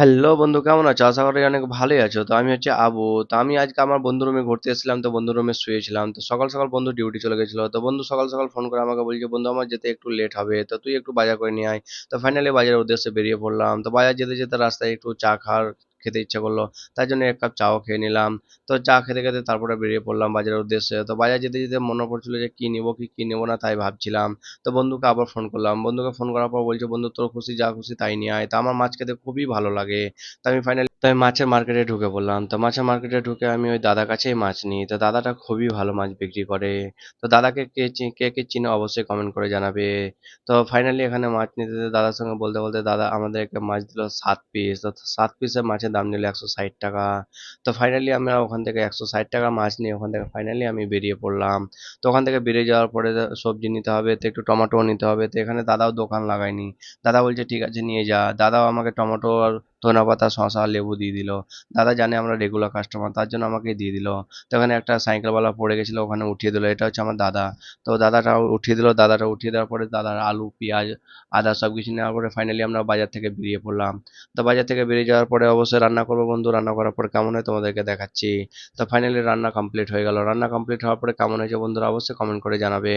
Hello বন্ধু, কেমন আছো? আশা করি অনেক ভালোই আছো। তো আমি হচ্ছে আবু। তো আমি আজকে আমার বন্ধু রুমে ঘুরতে এসেছিলাম, তো বন্ধু রুমে শুয়েছিলাম। তো সকাল সকাল বন্ধু ডিউটি চলে গেছিল। তো বন্ধু সকাল সকাল ফোন করে আমাকে বলছে, বন্ধু, আমার যেতে একটু লেট হবে। তো তুই একটু বাজার করে নিয়ে আয়। তো ফাইনালি বাজারের উদ্দেশ্যে বেরিয়ে পড়লাম। তো বাজার যেতে যেতে রাস্তায় একটু চা খাওয়ার খেতে ইচ্ছা করল, তার জন্য এক কাপ চাও খেয়ে নিলাম। তো চা খেতে খেতে তারপরে বেরিয়ে পড়লাম বাজারের উদ্দেশ্যে। তো বাজার যেতে যেতে মনে পড়ছিল যে কি নিবো, কি কি নেব না তাই ভাবছিলাম। তো বন্ধুকে আবার ফোন করলাম। বন্ধুকে ফোন করার পর বলছে, বন্ধু, তোর খুশি, যা খুশি তাই নিয়ে আয়। তো আমার মাছ খেতে খুবই ভালো লাগে। তো আমি ফাইনালি তো আমি মাছের মার্কেটে ঢুকে পড়লাম। তো মাছের মার্কেটে ঢুকে আমি ওই দাদার কাছেই মাছ নিই। তো দাদাটা খুবই ভালো মাছ বিক্রি করে। তো দাদাকে কে কে কে চিনে অবশ্যই কমেন্ট করে জানাবে। তো ফাইনালি এখানে মাছ নিতে দাদার সঙ্গে বলতে বলতে দাদা আমাদেরকে মাছ দিল সাত পিস তো সাত পিসের মাছের দাম নিল একশো ষাট টাকা। তো ফাইনালি আমরা ওখান থেকে একশো ষাট টাকা মাছ নিয়ে ওখান থেকে ফাইনালি আমি বেরিয়ে পড়লাম। তো ওখান থেকে বেরিয়ে যাওয়ার পরে সবজি নিতে হবে, তো একটু টমেটো নিতে হবে। তো এখানে দাদাও দোকান লাগায়নি। দাদা বলছে, ঠিক আছে, নিয়ে যা। দাদাও আমাকে টমেটো আর ধনেপাতা, শসা, লেবু দিয়ে দিল। দাদা জানে আমরা রেগুলার কাস্টমার তার জন্য আমাকে দিয়ে দিল। তো ওখানে একটা সাইকেলওয়ালা পড়ে গেছিল, ওখানে উঠিয়ে দিল। এটা হচ্ছে আমার দাদা। তো দাদাটা উঠিয়ে দিল, দাদাটা উঠিয়ে দেওয়ার পরে দাদার আলু, পেঁয়াজ, আদা সব কিছু নেওয়ার পরে ফাইনালি আমরা বাজার থেকে বেরিয়ে পড়লাম। তো বাজার থেকে বেরিয়ে যাওয়ার পরে অবশ্যই রান্না করব বন্ধু। রান্না করার পরে কেমন হয় তোমাদেরকে দেখাচ্ছি। তো ফাইনালি রান্না কমপ্লিট হয়ে গেল। রান্না কমপ্লিট হওয়ার পরে কেমন হয়েছে বন্ধুরা অবশ্যই কমেন্ট করে জানাবে।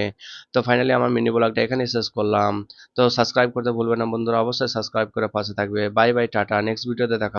তো ফাইনালি আমার মিনি ব্লগটা এখানেই শেষ করলাম। তো সাবস্ক্রাইব করতে ভুলবে না বন্ধুরা, অবশ্যই সাবস্ক্রাইব করে পাশে থাকবে। বাই বাই টাটা নেক্সট ভিডিওতে দেখা